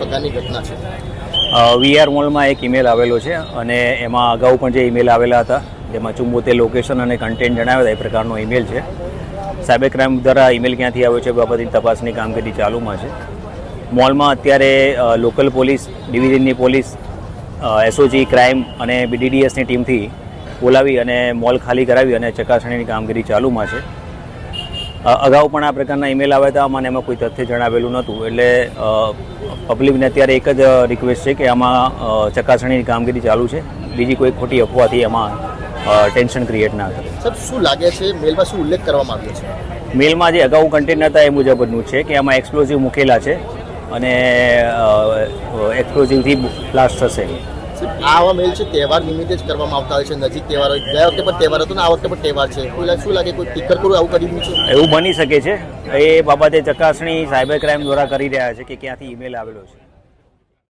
પ્રકારની ઘટના છે? વીઆર મોલમાં એક ઈમેલ આવેલો છે અને એમાં અગાઉ પણ જે ઈમેલ આવેલા હતા, જેમાં ચુંબોતેર લોકેશન અને કન્ટેન્ટ જણાવ્યા હતા, એ પ્રકારનો ઈમેલ છે. સાયબર ક્રાઇમ દ્વારા ઈમેલ ક્યાંથી આવ્યો છે બાબતની તપાસની કામગીરી ચાલુમાં છે. મોલમાં અત્યારે લોકલ પોલીસ ડિવિઝનની પોલીસ એસઓજી ક્રાઇમ અને બીડીડીએસની ટીમથી બોલાવી અને મોલ ખાલી કરાવી અને ચકાસણીની કામગીરી ચાલુમાં છે. અગાઉ પણ આ પ્રકારના ઈમેલ આવ્યા હતા મને એમાં કોઈ તથ્ય જણાવેલું નહોતું. એટલે પબ્લિકને અત્યારે એક જ રિક્વેસ્ટ છે કે આમાં ચકાસણીની કામગીરી ચાલુ છે. બીજી કોઈ ખોટી અફવાથી એમાં ટેન્શન ક્રિએટ ના કરે સર શું લાગે છે મેલમાં શું ઉલ્લેખ કરવામાં આવ્યો છે? મેલમાં જે અગાઉ કન્ટેન્ટ હતા એ મુજબનું છે કે આમાં એક્સપ્લોઝિવ મૂકેલા છે અને એક્સપ્લોઝિવથી બ્લાસ્ટ થશે. આવા મેલ છે, તહેવાર નિમિત્તે જ કરવામાં આવતા હોય છે, નજીક તહેવાર. હોય ગયા વખતે પણ તહેવાર હતો ને, આ વખતે પણ તહેવાર છે. કોઈ શું લાગે, કોઈ ટીકર કરું, આવું કરી દીધું છે? એવું બની શકે છે. એ બાબતે ચકાસણી સાયબર ક્રાઇમ દ્વારા કરી રહ્યા છે કે ક્યાંથી ઈમેલ આવેલો છે.